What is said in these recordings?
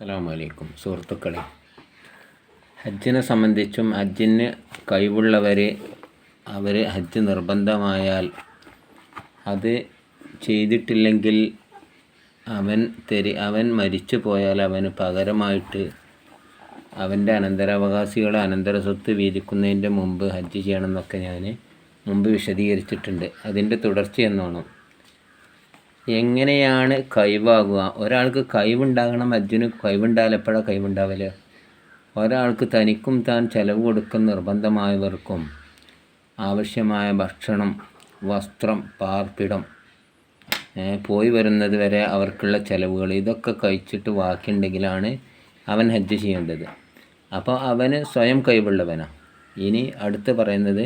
അലൈക്കും സുഹൃത്തുക്കളെ. ഹജ്ജിനെ സംബന്ധിച്ചും ഹജ്ജിന് കഴിവുള്ളവർ അവർ ഹജ്ജ് നിർബന്ധമായാൽ അത് ചെയ്തിട്ടില്ലെങ്കിൽ അവൻ തെരി അവൻ മരിച്ചു പോയാൽ അവന് പകരമായിട്ട് അവന്റെ അനന്തരാവകാശികളെ അനന്തര സ്വത്ത് വീതിക്കുന്നതിന്റെ മുമ്പ് ഹജ്ജ് ചെയ്യണമെന്നൊക്കെ ഞാൻ മുമ്പ് വിശദീകരിച്ചിട്ടുണ്ട്. അതിന്റെ തുടർച്ചയെന്നോണം. എങ്ങനെയാണ് കഴിവാകുക ഒരാൾക്ക് കഴിവുണ്ടാകണം അർജുന് കഴിവുണ്ടായാൽ എപ്പോഴാണ് കഴിവുണ്ടാവൽ ഒരാൾക്ക് തനിക്കും താൻ ചെലവ് കൊടുക്കുന്ന നിർബന്ധമായവർക്കും ആവശ്യമായ ഭക്ഷണം വസ്ത്രം പാർപ്പിടം പോയി വരുന്നത് വരെ അവർക്കുള്ള ചിലവുകൾ ഇതൊക്കെ കഴിച്ചിട്ട് ബാക്കിയുണ്ടെങ്കിലാണ് അവൻ ഹജ്ജ് ചെയ്യേണ്ടത്. അപ്പോൾ അവന് സ്വയം കഴിവുള്ളവനാണ് ഇനി അടുത്ത് പറയുന്നത്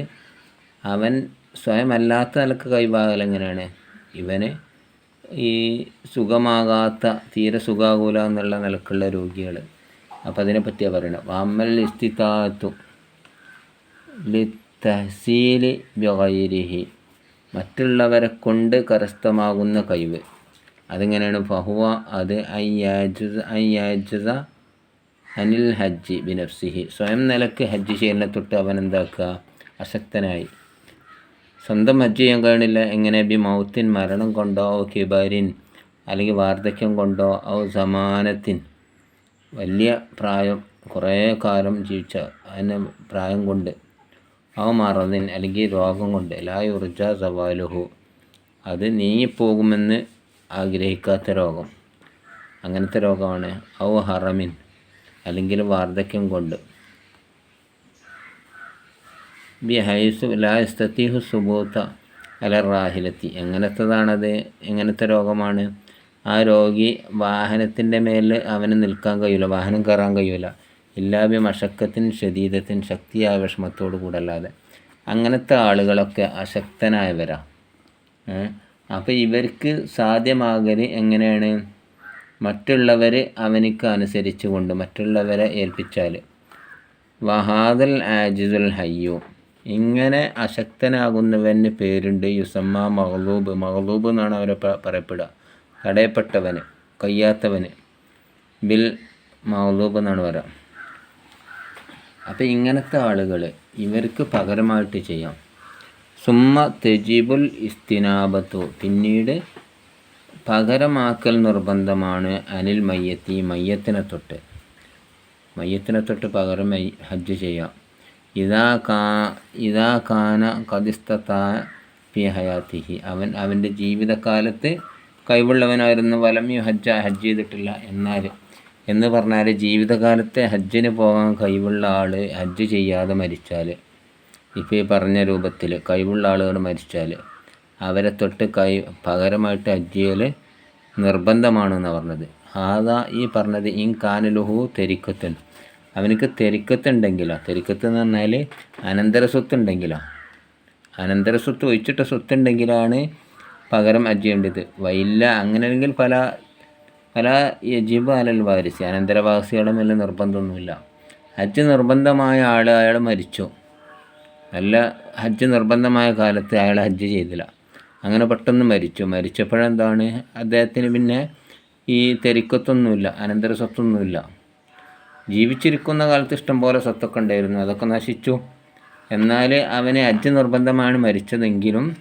അവൻ സ്വയം അല്ലാത്ത നിലയ്ക്ക് കഴിവാകൽ എങ്ങനെയാണ്? ഇവന് ഈ സുഖമാകാത്ത തീരെ സുഖാകൂല എന്നുള്ള നിലക്കുള്ള രോഗികൾ അപ്പം അതിനെ പറ്റിയാണ് പറയുന്നത് വാമൽ ഇസ്തിത്താത്തു ലിത്തഹസീലി ബിഗൈരിഹി. മറ്റുള്ളവരെ കൊണ്ട് കരസ്ഥമാകുന്ന കഴിവ്. അതിങ്ങനെയാണ് ഫഹുവ അത് അയ്യാജുസ അയ്യാജുസ അനിൽ ഹജ്ജി ബിനഫ്സിഹി. സ്വയം നിലയ്ക്ക് ഹജ്ജ് ചെയ്യുന്ന തൊട്ട് അവൻ എന്താക്കുക അശക്തനായി. സ്വന്തം ഹജ്ജ് ചെയ്യാൻ കഴിയണില്ല. എങ്ങനെ ബി മൗത്തിൻ മരണം കൊണ്ടോ ഓ കിബാരിൻ അല്ലെങ്കിൽ വാർദ്ധക്യം കൊണ്ടോ ഔ സമാനത്തിൻ. വലിയ പ്രായം കുറേ കാലം ജീവിച്ച അതിന് പ്രായം കൊണ്ട് ആ മറന്നിൻ അല്ലെങ്കിൽ രോഗം കൊണ്ട് ലാ ഉർജ സവാലുഹു. അത് നീങ്ങിപ്പോകുമെന്ന് ആഗ്രഹിക്കാത്ത രോഗം. അങ്ങനത്തെ രോഗമാണ് ഔ ഹറമിൻ അല്ലെങ്കിൽ വാർദ്ധക്യം കൊണ്ട്. ബി ഹൈസു ലാസ്തീഹു സുബൂത്ത അല റാഹിലത്തി. എങ്ങനത്തതാണത്? എങ്ങനത്തെ രോഗമാണ്? ആ രോഗി വാഹനത്തിന്റെ മേൽ അവന് നിൽക്കാൻ കഴിയില്ല വാഹനം കയറാൻ കഴിയില്ല ഇല്ലാബി മഷക്കത്തിൻ ശരീരത്തിൻ ശക്തിയായ വിഷമത്തോടു കൂടല്ലാതെ. അങ്ങനത്തെ ആളുകളൊക്കെ അശക്തനായവരാ. അപ്പോൾ ഇവർക്ക് സാധ്യമാകൽ എങ്ങനെയാണ്? മറ്റുള്ളവർ അവനിക്ക് അനുസരിച്ച് കൊണ്ട് മറ്റുള്ളവരെ ഏൽപ്പിച്ചാൽ വഹാദൽ ആജിദുൽ ഹയ്യു. ഇങ്ങനെ അശക്തനാകുന്നവന് പേരുണ്ട് യുസമ്മ മഹലൂബ് മഹലൂബ് എന്നാണ് അവരെ പറയപ്പെടുക. തടയപ്പെട്ടവന് കയ്യാത്തവന്. ബിൽ മഹലൂബ് എന്നാണ് പറയുക. അപ്പോൾ ഇങ്ങനത്തെ ആളുകൾ ഇവർക്ക് പകരമായിട്ട് ചെയ്യാം. സുമ്മ തെജിബുൽ ഇസ്തിനാബത്തു. പിന്നീട് പകരമാക്കൽ നിർബന്ധമാണ് അനിൽ മയ്യത്തി മയ്യത്തിനെ തൊട്ട്. മയ്യത്തിനെ തൊട്ട് പകരം ഹജ്ജ് ചെയ്യാം. ഇതാ കാ ഇതാ കാന ഫി ഹയാത്തിഹി. അവൻ അവന്റെ ജീവിതകാലത്ത് കഴിവുള്ളവനായിരുന്നു. വലം ഹജ്ജ ഹജ്ജ് ചെയ്തിട്ടില്ല. എന്നാൽ എന്ന് പറഞ്ഞാൽ ജീവിതകാലത്തെ ഹജ്ജിന് പോകാൻ കഴിവുള്ള ആൾ ഹജ്ജ് ചെയ്യാതെ മരിച്ചാൽ ഇപ്പോൾ ഈ പറഞ്ഞ രൂപത്തിൽ കഴിവുള്ള ആളുകൾ മരിച്ചാൽ അവരെ തൊട്ട് കൈ പകരമായിട്ട് ഹജ്ജ് ചെയ്യൽ നിർബന്ധമാണെന്നാണ് പറഞ്ഞത്. ആദാ ഈ പറഞ്ഞത് ഇൻ കാനലുഹു തെരിക്കത്തൻ. അവനക്ക് തെരിക്കത്തുണ്ടെങ്കിലോ തെരിക്കത്ത് എന്ന് പറഞ്ഞാൽ അനന്തര സ്വത്ത് ഉണ്ടെങ്കിലോ അനന്തര സ്വത്ത് ഒഴിച്ചിട്ട സ്വത്തുണ്ടെങ്കിലാണ് പകരം ഹജ്ജ് ചെയ്യേണ്ടത്. വൈല്ല അങ്ങനെയെങ്കിൽ പല പല യജിബ് അലൽ വാരിസി അനന്തരവാസികളുടെ മേലെ നിർബന്ധമൊന്നുമില്ല. ഹജ്ജ് നിർബന്ധമായ ആൾ അയാൾ മരിച്ചു. നല്ല ഹജ്ജ് നിർബന്ധമായ കാലത്ത് അയാൾ ഹജ്ജ് ചെയ്തില്ല. അങ്ങനെ പെട്ടെന്ന് മരിച്ചു. മരിച്ചപ്പോഴെന്താണ്? അദ്ദേഹത്തിന് പിന്നെ ഈ തെരിക്കത്തൊന്നുമില്ല അനന്തര സ്വത്തൊന്നുമില്ല. ജീവിച്ചിരിക്കുന്ന കാലത്ത് ഇഷ്ടംപോലെ സ്വത്തൊക്കെ ഉണ്ടായിരുന്നു. അതൊക്കെ നശിച്ചു. എന്നാൽ അവനെ ഹജ്ജ് നിർബന്ധമാണ് മരിച്ചതെങ്കിലും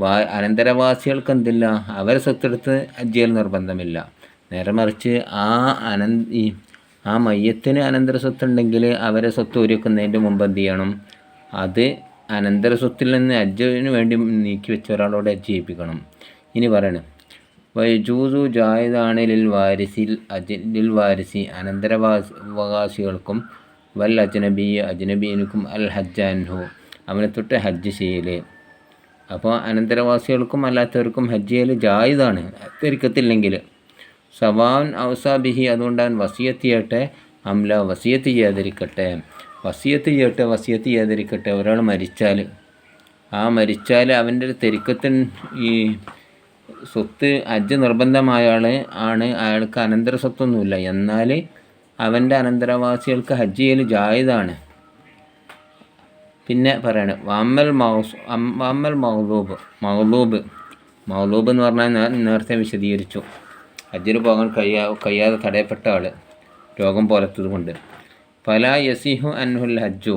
വാ അനന്തരവാസികൾക്ക് എന്തില്ല? അവരെ സ്വത്തെടുത്ത് അജ്ജയിൽ നിർബന്ധമില്ല. നേരെ മറിച്ച് ആ അനന്ത ഈ ആ മയ്യത്തിന് അനന്തര സ്വത്തുണ്ടെങ്കിൽ അവരെ സ്വത്ത് ഒരുക്കുന്നതിന്റെ മുമ്പ് എന്ത് ചെയ്യണം? അത് അനന്തര സ്വത്തിൽ നിന്ന് ഹജ്ജിന് വേണ്ടി നീക്കി വെച്ച ഒരാളോട് അജ്ജ് ചെയ്യിപ്പിക്കണം ഇനി പറയണം. വൈജൂസു ജായിദാണ് ലിൽ വാരിസിൽ അജ ലിൽ വാരിസി അനന്തരവാസികൾക്കും വൽ അജ്നബി അജ്നബീനുക്കും അൽ ഹജ്ജാൻഹു അവനെ തൊട്ട് ഹജ്ജ് ചെയ്യൽ അപ്പോൾ അനന്തരവാസികൾക്കും അല്ലാത്തവർക്കും ഹജ്ജ് ചെയ്യൽ ജായിദാണ്. തിരിക്കത്തില്ലെങ്കിൽ സവാൻ ഔസാബിഹി അവൻ വസിയത്ത് ചെയ്യട്ടെ അംല വസിയത്ത് ചെയ്യാതിരിക്കട്ടെ. വസിയത്ത് ചെയ്യട്ടെ വസിയത്ത് ചെയ്യാതിരിക്കട്ടെ. ഒരാൾ മരിച്ചാൽ ആ മരിച്ചാൽ അവന്റെ ഒരു തെരിക്കത്തിൻ ഈ സ്വത്ത് നിർബന്ധമായ ആൾ ആണ്. അയാൾക്ക് അനന്തര സ്വത്തൊന്നുമില്ല എന്നാൽ അവന്റെ അനന്തരവാസികൾക്ക് ഹജ്ജ് ചെയ്യൽ ജായതാണ്. പിന്നെ പറയാണ് വമ്മൽ മൗസ് വാമ്മൽ മൗലൂബ് മൗലൂബ് മൗലൂബ് എന്ന് പറഞ്ഞാൽ നേരത്തെ വിശദീകരിച്ചു. ഹജ്ജിന് പോകാൻ കഴിയാ കഴിയാതെ തടയപ്പെട്ട ആൾ രോഗം പോലത്തത് കൊണ്ട് പല യസിഹു അൻഹുൽ ഹജ്ജു.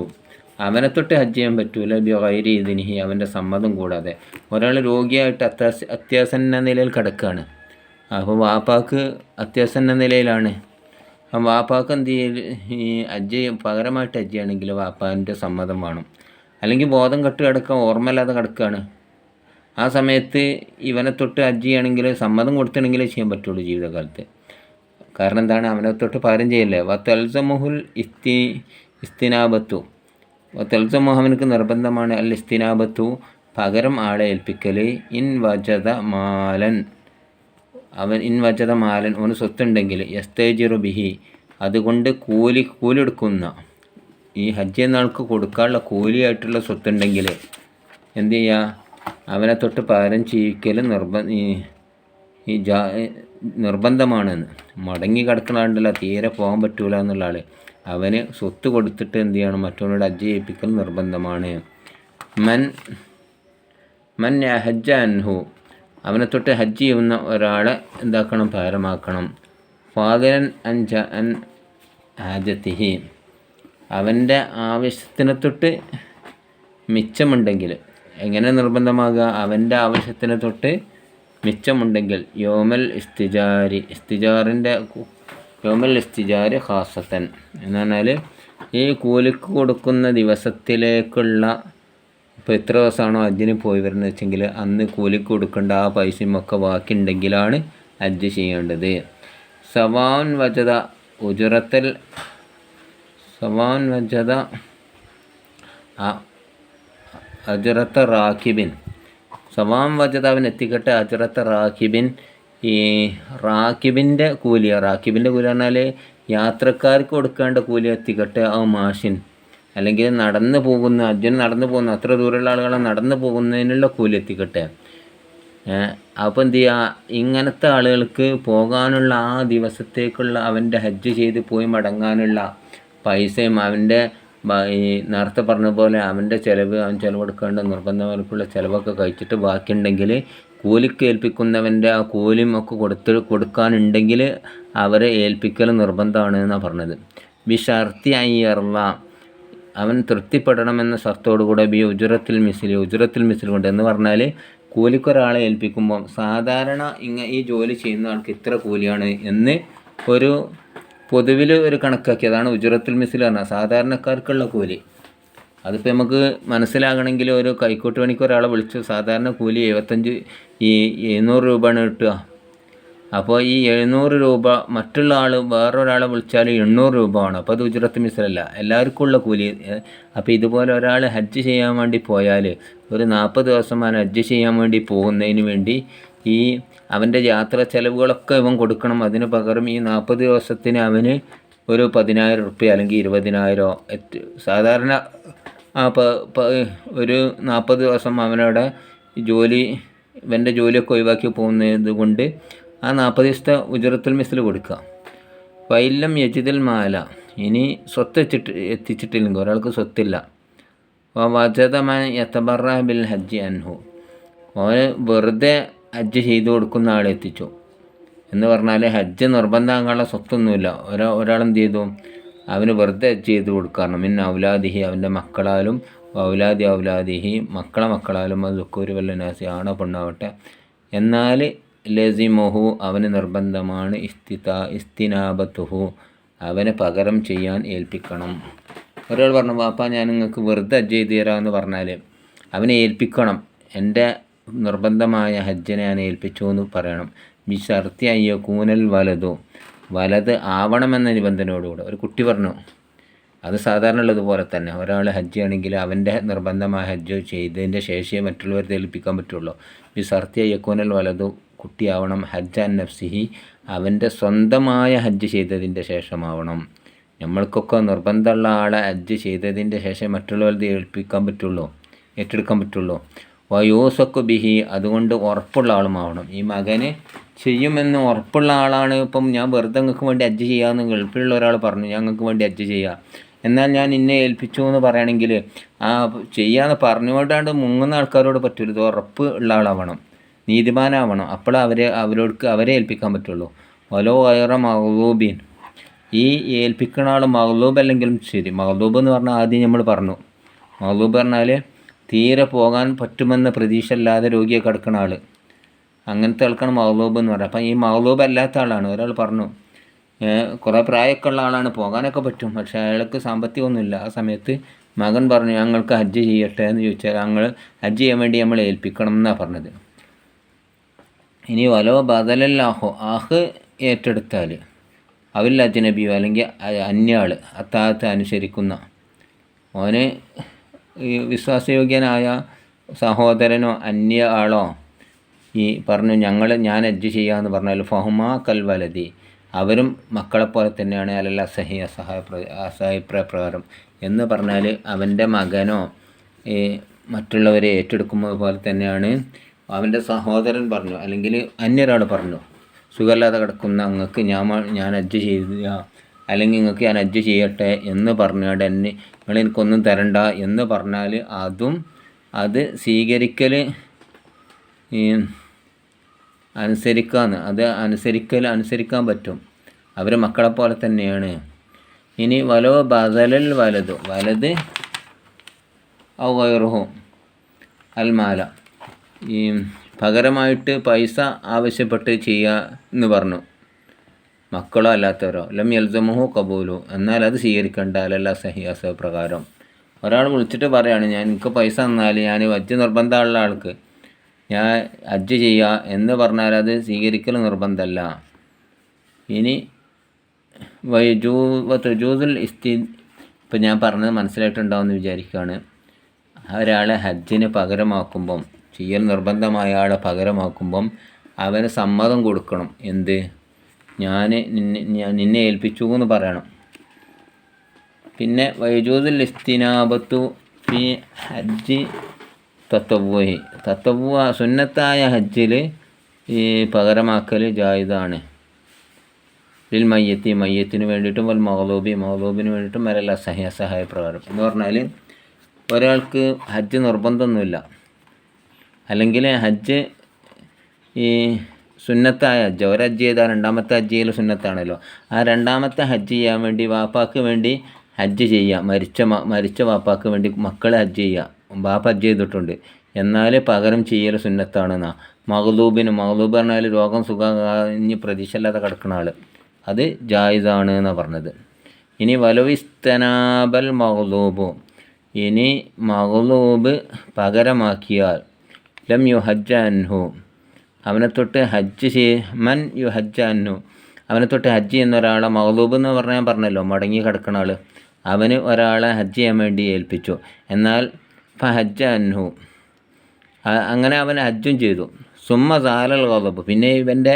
അവനെ തൊട്ട് ഹജ്ജ് ചെയ്യാൻ പറ്റൂല ബിഗൈരി ഇതിനിഹി അവന്റെ സമ്മതം കൂടാതെ. ഒരാൾ രോഗിയായിട്ട് അത്യാസ അത്യാസന്ന നിലയിൽ കിടക്കുകയാണ് അപ്പോൾ വാപ്പാക്ക് അത്യാസന്ന നിലയിലാണ്. അപ്പം വാപ്പാക്ക് എന്ത് ഈ ചെയ്യും- പകരമായിട്ട് ഹജ്ജ് ചെയ്യണമെങ്കിൽ വാപ്പാന്റെ സമ്മതം വേണം. അല്ലെങ്കിൽ ബോധം കെട്ട് കിടക്കുക ഓർമ്മയില്ലാതെ കിടക്കുകയാണ് ആ സമയത്ത് ഇവനെ തൊട്ട് ഹജ്ജ് ചെയ്യണമെങ്കിൽ സമ്മതം കൊടുത്തിട്ടുണ്ടെങ്കിലേ ചെയ്യാൻ പറ്റുള്ളൂ ജീവിതകാലത്ത്. കാരണം എന്താണ്? അവനെ തൊട്ട് പാരം ചെയ്യല്ലേ? വത്തൽസമുഹുൽ ഇസ്തി ഇസ്തിനാബത്തു. വ തൽസമുഹ് നിർബന്ധമാണ് അൽ ഇസ്തിനാബത്തു പകരം ആളെ ഏൽപ്പിക്കൽ ഇൻ വജത മാലൻ. അവൻ ഇൻ വജത മാലൻ. അവന് സ്വത്തുണ്ടെങ്കിൽ യസ്തേജിറു ബിഹി. അതുകൊണ്ട് കൂലി കൂലി എടുക്കുന്ന ഈ ഹജ്ജ് നാൾക്ക് കൊടുക്കാനുള്ള കൂലിയായിട്ടുള്ള സ്വത്തുണ്ടെങ്കിൽ എന്തു ചെയ്യുക അവനെ തൊട്ട് പകരം ചെയ്യിക്കൽ നിർബന്ധ ഈ ഈ ജാ നിർബന്ധമാണെന്ന്. മടങ്ങി കിടക്കണുണ്ടല്ലോ തീരെ പോകാൻ പറ്റൂല എന്നുള്ള ആൾ അവന് സ്വത്ത് കൊടുത്തിട്ട് എന്ത് ചെയ്യണം? മറ്റവനോട് ഹജ്ജ് ചെയ്യിപ്പിക്കൽ നിർബന്ധമാണ്. മൻ മൻ ഹജ്ജ അൻഹു. അവനെ തൊട്ട് ഹജ്ജ് ചെയ്യുന്ന ഒരാളെ എന്താക്കണം? ഭാരമാക്കണം. ഫാദരൻ അൻജ അൻ ഹാജത്തിഹി. അവന്റെ ആവശ്യത്തിനെ തൊട്ട് മിച്ചമുണ്ടെങ്കിൽ എങ്ങനെ നിർബന്ധമാകുക അവന്റെ ആവശ്യത്തിനെ തൊട്ട് മിച്ചമുണ്ടെങ്കിൽ യോമൽ ഇസ്തിജാരി ഇസ്തിജാറിന്റെ യോമൽ ഇസ്തിജാരി ഖാസത്തൻ എന്ന് പറഞ്ഞാൽ ഈ കൂലിക്ക് കൊടുക്കുന്ന ദിവസത്തിലേക്കുള്ള ഇപ്പോൾ എത്ര ദിവസമാണോ അജ്ജിന് പോയി വരുന്നത് വെച്ചെങ്കിൽ അന്ന് കൂലിക്ക് കൊടുക്കേണ്ട ആ പൈസയും ഒക്കെ ബാക്കിയുണ്ടെങ്കിലാണ് അജ്ജ് ചെയ്യേണ്ടത്. സവാൻ വജത ഉജുറത്തൽ സവാൻ വജത അജുറത്ത റാഖിബിൻ. സവാൻ വജതാവിൻ എത്തിക്കട്ടെ അജുറത്ത റാക്കിബിൻ ഈ റാക്കിബിന്റെ കൂലി റാക്കിബിന്റെ കൂലി പറഞ്ഞാൽ യാത്രക്കാർക്ക് കൊടുക്കേണ്ട കൂലി എത്തിക്കട്ടെ ആ മാഷിൻ അല്ലെങ്കിൽ നടന്നു പോകുന്ന അജ്ജന് നടന്നു പോകുന്ന അത്ര ദൂരമുള്ള ആളുകളെ നടന്നു പോകുന്നതിനുള്ള കൂലി എത്തിക്കട്ടെ. അപ്പോൾ എന്ത് ചെയ്യുക ഇങ്ങനത്തെ ആളുകൾക്ക് പോകാനുള്ള ആ ദിവസത്തേക്കുള്ള അവന്റെ ഹജ്ജ് ചെയ്ത് പോയി മടങ്ങാനുള്ള പൈസയും അവന്റെ നേരത്തെ പറഞ്ഞ പോലെ അവന്റെ ചിലവ് അവൻ ചിലവെടുക്കേണ്ട നിർബന്ധമായിട്ടുള്ള ചിലവൊക്കെ കഴിച്ചിട്ട് ബാക്കിയുണ്ടെങ്കിൽ കൂലിക്ക് ഏൽപ്പിക്കുന്നവന്റെ ആ കൂലിയും ഒക്കെ കൊടുത്ത് കൊടുക്കാനുണ്ടെങ്കിൽ അവരെ ഏൽപ്പിക്കൽ നിർബന്ധമാണ് എന്നാണ് പറഞ്ഞത്. വിഷർത്തി അയ്യർവ അവൻ തൃപ്തിപ്പെടണമെന്ന ഷർത്തോടുകൂടെ ബി ഉജുറത്തിൽ മിസിൽ ഉജുറത്തിൽ മിസിൽ കൊണ്ട് എന്ന് പറഞ്ഞാൽ കൂലിക്കൊരാളെ ഏൽപ്പിക്കുമ്പോൾ സാധാരണ ഇങ്ങ ഈ ജോലി ചെയ്യുന്ന ആൾക്ക് ഇത്ര കൂലിയാണ് എന്ന് ഒരു പൊതുവിൽ ഒരു കണക്കാക്കി. അതാണ് ഉജുറത്തിൽ മിസിൽ പറഞ്ഞാൽ സാധാരണക്കാർക്കുള്ള കൂലി. അതിപ്പോൾ നമുക്ക് മനസ്സിലാകണമെങ്കിൽ ഒരു കൈക്കോട്ട് പണിക്ക് ഒരാളെ വിളിച്ചു സാധാരണ കൂലി എഴുപത്തഞ്ച് ഈ എഴുന്നൂറ് രൂപയാണ് കിട്ടുക. അപ്പോൾ ഈ എഴുന്നൂറ് രൂപ മറ്റുള്ള ആൾ വേറൊരാളെ വിളിച്ചാൽ എണ്ണൂറ് രൂപ ആണ് അപ്പോൾ അത് ഉജ്രത്ത് മിസലല്ല. എല്ലാവർക്കും ഉള്ള കൂലി. അപ്പോൾ ഇതുപോലെ ഒരാൾ ഹജ്ജ് ചെയ്യാൻ വേണ്ടി പോയാൽ ഒരു നാൽപ്പത് ദിവസം അവൻ ഹജ്ജ് ചെയ്യാൻ വേണ്ടി പോകുന്നതിന് വേണ്ടി ഈ അവന്റെ യാത്ര ചിലവുകളൊക്കെ ഇവൻ കൊടുക്കണം. അതിന് പകരം ഈ നാൽപ്പത് ദിവസത്തിന് അവന് ഒരു പതിനായിരം റുപ്യ അല്ലെങ്കിൽ ഇരുപതിനായിരോ എറ്റ് സാധാരണ ഒരു നാൽപ്പത് ദിവസം അവനവിടെ ജോലി ഇവന്റെ ജോലിയൊക്കെ ഒഴിവാക്കി പോകുന്നത് കൊണ്ട് ആ നാൽപ്പത് ദിവസത്തെ ഉജറത്തുൽ മിസ്സിൽ കൊടുക്കുക. വൈലം യജിതൽ മാല. ഇനി സ്വത്ത് എത്തിട്ട് എത്തിച്ചിട്ടില്ലെങ്കിൽ ഒരാൾക്ക് സ്വത്തില്ല. വജതമായ ബിൽ ഹജ്ജ് അൻഹു. ഓന് വെറുതെ ഹജ്ജ് ചെയ്തു കൊടുക്കുന്ന ആളെ എത്തിച്ചു. എന്ന് പറഞ്ഞാൽ ഹജ്ജ് നിർബന്ധമാകാനുള്ള സ്വത്തൊന്നുമില്ല. ഒരാ ഒരാളെന്ത് ചെയ്തു? അവന് വെറുതെ ഹജ്ജ് ചെയ്ത് കൊടുക്കാറുണ്ട് മിൻ ഔലാദിഹി അവന്റെ മക്കളാലും ഔലാദി ഔലാദിഹി മക്കളെ മക്കളാലും അത് ദുഃഖൂരി വല്ലനാസി ആണോ പെണ്ണാവട്ടെ എന്നാൽ ലസിമോഹു അവന് നിർബന്ധമാണ് ഇസ്തിത ഇസ്തിനാബത്തുഹു അവനെ പകരം ചെയ്യാൻ ഏൽപ്പിക്കണം. ഒരാൾ പറഞ്ഞു പാപ്പ ഞാൻ നിങ്ങൾക്ക് വെറുതെ ഹജ്ജ് ചെയ്ത് തരാമെന്ന് പറഞ്ഞാൽ അവനെ ഏൽപ്പിക്കണം. എന്റെ നിർബന്ധമായ ഹജ്ജിനെ ഞാൻ ഏൽപ്പിച്ചു എന്ന് പറയണം. വിശർത്തി അയ്യോ കൂനൽ വലതു വലത് ആവണമെന്ന നിബന്ധനയോടുകൂടെ. ഒരു കുട്ടി പറഞ്ഞു അത് സാധാരണ ഉള്ളതുപോലെ തന്നെ. ഒരാൾ ഹജ്ജ് ആണെങ്കിൽ അവന്റെ നിർബന്ധമായ ഹജ്ജ് ചെയ്തതിന്റെ ശേഷിയെ മറ്റുള്ളവരെ തേൽപ്പിക്കാൻ പറ്റുള്ളൂ. ഈ സർത്തിയ യക്കോനൽ വലതു കുട്ടിയാവണം. ഹജ്ജ് അൻ നഫ്സിഹി അവന്റെ സ്വന്തമായ ഹജ്ജ് ചെയ്തതിന്റെ ശേഷമാവണം. നമ്മൾക്കൊക്കെ നിർബന്ധമുള്ള ആളെ ഹജ്ജ് ചെയ്തതിന്റെ ശേഷം മറ്റുള്ളവർ ഏൽപ്പിക്കാൻ പറ്റുള്ളൂ ഏറ്റെടുക്കാൻ പറ്റുള്ളൂ. വയോസക്ക് ബിഹി അതുകൊണ്ട് ഉറപ്പുള്ള ആളുമാവണം. ഈ മകന് ചെയ്യുമെന്ന് ഉറപ്പുള്ള ആളാണ്. ഇപ്പം ഞാൻ വെറുതെ നിങ്ങൾക്ക് വേണ്ടി ഹജ്ജ് ചെയ്യാമെന്ന് ഗൾഫിലുള്ള ഒരാൾ പറഞ്ഞു ഞങ്ങൾക്ക് വേണ്ടി ഹജ്ജ് ചെയ്യാം. എന്നാൽ ഞാൻ ഇന്നെ ഏൽപ്പിച്ചു എന്ന് പറയുകയാണെങ്കിൽ ആ ചെയ്യാന്ന് പറഞ്ഞുകൊണ്ടാണ്ട് മുങ്ങുന്ന ആൾക്കാരോട് പറ്റരുത്. ഉറപ്പ് ഉള്ള ആളാവണം. നീതിമാനാവണം. അപ്പോൾ അവരെ അവരോട് അവരെ ഏൽപ്പിക്കാൻ പറ്റുള്ളൂ. ഓലോ വയറ മഹ്ലൂബീൻ ഈ ഏൽപ്പിക്കുന്ന ആൾ മഹലൂബ് അല്ലെങ്കിലും ശരി. മഹലൂബ് എന്ന് പറഞ്ഞാൽ ആദ്യം നമ്മൾ പറഞ്ഞു. മഹലൂബ് പറഞ്ഞാൽ തീരെ പോകാൻ പറ്റുമെന്ന പ്രതീക്ഷ അല്ലാതെ രോഗിയെ കിടക്കുന്ന ആൾ അങ്ങനത്തെ ആൾക്കാണ് മഹലൂബ് എന്ന് പറയുന്നത്. അപ്പം ഈ മഹലൂബ് അല്ലാത്ത ആളാണ്. ഒരാൾ പറഞ്ഞു. കുറേ പ്രായമൊക്കെ ഉള്ള ആളാണ്. പോകാനൊക്കെ പറ്റും. പക്ഷെ അയാൾക്ക് സാമ്പത്തികമൊന്നുമില്ല. ആ സമയത്ത് മകൻ പറഞ്ഞു ഞങ്ങൾക്ക് ഹജ്ജ് ചെയ്യട്ടെ എന്ന് ചോദിച്ചാൽ ഞങ്ങൾ ഹജ്ജ് ചെയ്യാൻ വേണ്ടി നമ്മൾ ഏൽപ്പിക്കണം എന്നാണ് പറഞ്ഞത്. ഇനി വലോ ബദലല്ലാഹോ ആഹ് ഏറ്റെടുത്താൽ അവിൽ അജ്നബിയോ അല്ലെങ്കിൽ അന്യാൾ അത്താഴത്തെ അനുസരിക്കുന്ന ഓന് വിശ്വാസയോഗ്യനായ സഹോദരനോ അന്യ ആളോ ഈ പറഞ്ഞു ഞങ്ങൾ ഞാൻ ഹജ്ജ് ചെയ്യാമെന്ന് പറഞ്ഞാൽ ഫഹുമാ കൽവലതി അവരും മക്കളെപ്പോലെ തന്നെയാണ് അല്ലല്ല അസഹി അസഹായ അസഹായപ്രായ പ്രകാരം. എന്ന് പറഞ്ഞാൽ അവന്റെ മകനോ മറ്റുള്ളവരെ ഏറ്റെടുക്കുന്നത് പോലെ തന്നെയാണ് അവന്റെ സഹോദരൻ പറഞ്ഞു. അല്ലെങ്കിൽ അന്യൊരാൾ പറഞ്ഞു. സുഖമില്ലാതെ കിടക്കുന്ന അങ്ങക്ക് ഞാൻ ഞാൻ അജ്ജ് ചെയ്ത അല്ലെങ്കിൽ നിങ്ങൾക്ക് ഞാൻ അജ്ജ് ചെയ്യട്ടെ എന്ന് പറഞ്ഞാൽ എന്നെ നിങ്ങൾ എനിക്കൊന്നും തരണ്ട എന്ന് പറഞ്ഞാൽ അതും അത് സ്വീകരിക്കൽ അനുസരിക്കാന്ന്. അത് അനുസരിക്കൽ അനുസരിക്കാൻ പറ്റും. അവർ മക്കളെ പോലെ തന്നെയാണ്. ഇനി വലോ ബദലൽ വലതു വലത് ഔറുഹോ അൽമാല. ഈ പകരമായിട്ട് പൈസ ആവശ്യപ്പെട്ട് ചെയ്യുക എന്ന് പറഞ്ഞു. മക്കളോ അല്ലാത്തവരോ. ലം യൽസമുഹു കബൂലു എന്നാൽ അത് സ്വീകരിക്കേണ്ട. അല്ലല്ല സഹിയാസ പ്രകാരം ഒരാൾ വിളിച്ചിട്ട് പറയാണ് ഞാൻ എനിക്ക് പൈസ തന്നാൽ ഞാൻ വജ്ജ നിർബന്ധമുള്ള ആൾക്ക് ഞാൻ ഹജ്ജ് ചെയ്യുക എന്ന് പറഞ്ഞാൽ അത് സ്വീകരിക്കൽ നിർബന്ധമല്ല. ഇനി വൈജൂ ഇസ്തി ഇപ്പം ഞാൻ പറഞ്ഞത് മനസ്സിലായിട്ടുണ്ടാവുമെന്ന് വിചാരിക്കുകയാണ്. ഒരാളെ ഹജ്ജിന് പകരമാക്കുമ്പം ചെയ്യൽ നിർബന്ധമായ ആളെ പകരമാക്കുമ്പം അവന് സമ്മതം കൊടുക്കണം. എന്ത്? ഞാൻ നിന്നെ നിന്നെ ഏൽപ്പിച്ചു എന്ന് പറയണം. പിന്നെ വൈജൂദുൽ ഇസ്തിനാബത്തു ഫി ഹജ്ജ് തത്തവ്വഹി തത്തവ്വ സുന്നത്തായ ഹജ്ജിൽ ഈ പകരമാക്കൽ ജായുതാണ് ലിൽ മയ്യത്തി മയ്യത്തിന് വേണ്ടിയിട്ടും വൽ മഹലൂബി മഹലൂബിന് വേണ്ടിയിട്ടും വരല്ല സഹായ സഹായ പ്രകാരം. എന്ന് പറഞ്ഞാൽ ഒരാൾക്ക് ഹജ്ജ് നിർബന്ധമൊന്നുമില്ല അല്ലെങ്കിൽ ഹജ്ജ് ഈ സുന്നത്തായ ഹജ്ജ് ഒരു ഹജ്ജ് ചെയ്താൽ രണ്ടാമത്തെ ഹജ്ജ് ചെയ്യൽ സുന്നത്താണല്ലോ. ആ രണ്ടാമത്തെ ഹജ്ജ് ചെയ്യാൻ വേണ്ടി വാപ്പാക്ക് വേണ്ടി ഹജ്ജ് ചെയ്യുക മരിച്ച മരിച്ച വാപ്പാക്ക് വേണ്ടി മക്കളെ ഹജ്ജ് ചെയ്യുക ബാപ്പ ചെയ്തിട്ടുണ്ട് എന്നാൽ പകരം ചെയ്യൽ സുന്നത്താണെന്നാ. മഹദൂബിന് മഹദൂബ് പറഞ്ഞാൽ രോഗം സുഖം ഇനി പ്രതീക്ഷയില്ലാതെ കിടക്കുന്ന ആൾ അത് ജായിസാണ് എന്നാണ് പറഞ്ഞത്. ഇനി വലവിസ്തനാബൽ മഹദൂബു ഇനി മഹദൂബ് പകരമാക്കിയാൽ ലം യു ഹജ്ജ അൻഹു. അവനെ തൊട്ട് ഹജ്ജ് ചെയ് മൻ യു ഹജ്ജ അന്നു അവനെ തൊട്ട് ഹജ്ജ് ചെയ്യുന്ന ഒരാളെ മഹദൂബ് എന്ന് പറഞ്ഞാൽ പറഞ്ഞല്ലോ മടങ്ങി കിടക്കുന്ന ആൾ അവന് ഒരാളെ ഹജ്ജ് ചെയ്യാൻ വേണ്ടി ഏൽപ്പിച്ചു. എന്നാൽ ഫ ഹജ്ജ അൻഹു അങ്ങനെ അവൻ ഹജ്ജും ചെയ്തു. സുമ്മ സാലൽ ഗളബ് പിന്നെ ഇവന്റെ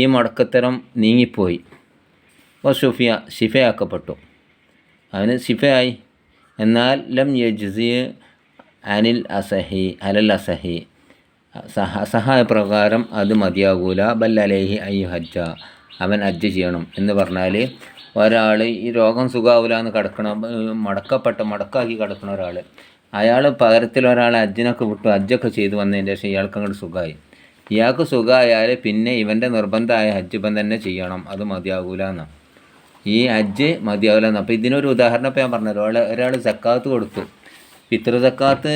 ഈ മുടക്കത്തരം നീങ്ങിപ്പോയി. ഓ ഷുഫിയ ഷിഫയാക്കപ്പെട്ടു അവന് ഷിഫയായി എന്നാൽ ലം യജ്സി അനിൽ അസഹി അലൽ അസഹി. സഹ സഹായപ്രകാരം അത് മതിയാകൂല. ബല്ലലേഹി അയ്യു ഹജ്ജ അവൻ ഹജ്ജ് ചെയ്യണം എന്ന് പറഞ്ഞാൽ ഒരാൾ ഈ രോഗം സുഖാവില്ല എന്ന് കിടക്കണ മടക്കപ്പെട്ട മടക്കാക്കി കിടക്കുന്ന ഒരാൾ അയാൾ പകരത്തിൽ ഒരാൾ ഹജ്ജിനൊക്കെ വിട്ടു അജ്ജൊക്കെ ചെയ്തു വന്നതിന്റെ ശേഷം ഇയാൾക്ക് അങ്ങോട്ട് സുഖമായി. ഇയാൾക്ക് സുഖമായാൽ പിന്നെ ഇവന്റെ നിർബന്ധമായ ഹജ്ജ് ഇപ്പം തന്നെ ചെയ്യണം. അത് മതിയാകൂല എന്നാണ് ഈ ഹജ്ജ് മതിയാവില്ല എന്ന് അപ്പോൾ ഇതിനൊരു ഉദാഹരണം ഇപ്പോൾ ഞാൻ പറഞ്ഞു ഒരാൾ ഒരാൾ സക്കാത്ത് കൊടുത്തു. പിതൃ സക്കാത്ത്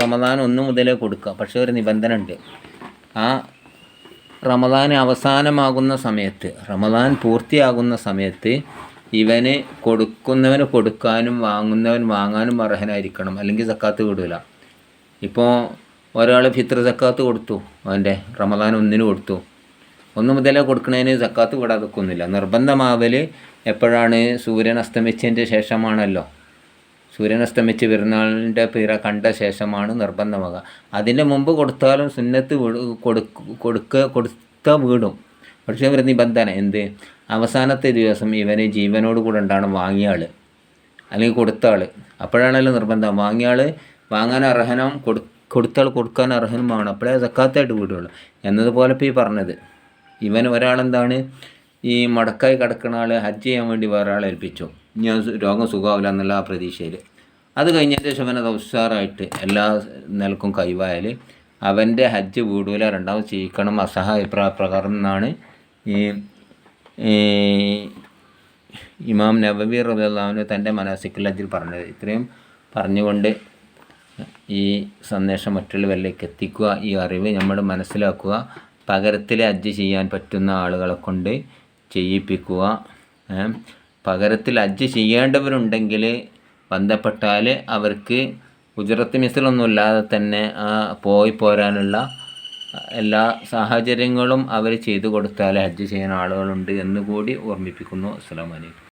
റമദാൻ ഒന്ന് മുതലേ കൊടുക്കുക. പക്ഷേ ഒരു നിബന്ധന ഉണ്ട് ആ റമദാൻ അവസാനമാകുന്ന സമയത്ത് റമദാൻ പൂർത്തിയാകുന്ന സമയത്ത് ഇവന് കൊടുക്കുന്നവന് കൊടുക്കാനും വാങ്ങുന്നവൻ വാങ്ങാനും അർഹനായിരിക്കണം. അല്ലെങ്കിൽ സക്കാത്ത് വിടില്ല ഇപ്പോൾ ഒരാൾ ഫിത്ര സക്കാത്ത് കൊടുത്തു. അവന്റെ റമദാൻ ഒന്നിന് കൊടുത്തു. ഒന്ന് മുതലേ കൊടുക്കുന്നതിന് സക്കാത്ത് വിടാതെ ഒന്നുമില്ല നിർബന്ധമാവൽ എപ്പോഴാണ് സൂര്യൻ അസ്തമിച്ചതിന്റെ ശേഷമാണല്ലോ. സൂര്യൻ അസ്തമിച്ച് പെരുന്നാളിന്റെ പിറ കണ്ട ശേഷമാണ് നിർബന്ധമാകുക അതിന്റെ മുമ്പ് കൊടുത്താലും സുന്നത്ത് കൊടുക്ക കൊടുത്ത വീടും. പക്ഷേ ഒരു നിബന്ധന എന്ത്? അവസാനത്തെ ദിവസം ഇവനെ ജീവനോട് കൂടെ ഉണ്ടാണ് വാങ്ങിയ ആൾ അല്ലെങ്കിൽ കൊടുത്ത ആൾ അപ്പോഴാണല്ലോ നിർബന്ധം. വാങ്ങിയ ആൾ വാങ്ങാൻ അർഹനം കൊടു കൊടുത്താൽ കൊടുക്കാൻ അർഹനുമാണ്. അപ്പോഴേ സക്കാത്തായിട്ട് വീടുള്ളൂ. എന്നതുപോലെ ഇപ്പോൾ ഈ പറഞ്ഞത്. ഇവൻ ഒരാളെന്താണ്? ഈ മടക്കായി കിടക്കുന്ന ആൾ ഹജ്ജ് ചെയ്യാൻ വേണ്ടി വേറെ ആളെ ഏൽപ്പിച്ചു. ഞാൻ രോഗം സുഖമാവില്ല എന്നുള്ള ആ പ്രതീക്ഷയിൽ അത് കഴിഞ്ഞതിന് ശേഷം അവനത് ഉഷാറായിട്ട് എല്ലാ നിലക്കും കൈവായാൽ അവന്റെ ഹജ്ജ് വീടൂല. രണ്ടാമത് ചെയ്യിക്കണം അസഹായ പ്രകാരം എന്നാണ് ഈ ഇമാം നബബി റബിള്ളാഹുവിന് തന്റെ മനാസിക്കുൽ അതിൽ പറഞ്ഞത്. ഇത്രയും പറഞ്ഞുകൊണ്ട് ഈ സന്ദേശം മറ്റുള്ളവരിലേക്ക് എത്തിക്കുക ഈ അറിവ് നമ്മൾ മനസ്സിലാക്കുക പകരത്തിൽ അജ്ജ് ചെയ്യാൻ പറ്റുന്ന ആളുകളെ കൊണ്ട് ചെയ്യിപ്പിക്കുക പകരത്തിൽ അജ്ജ് ചെയ്യേണ്ടവരുണ്ടെങ്കിൽ ബന്ധപ്പെട്ടാൽ അവർക്ക് ഗുജറത്ത് മിസിലൊന്നും ഇല്ലാതെ തന്നെ പോയി പോരാനുള്ള എല്ലാ സാഹചര്യങ്ങളും അവർ ചെയ്തു കൊടുത്താൽ ഹജ്ജ് ചെയ്യുന്ന ആളുകളുണ്ട് എന്ന് കൂടി ഓർമ്മിപ്പിക്കുന്നു. അസ്സാം വലൈക്കും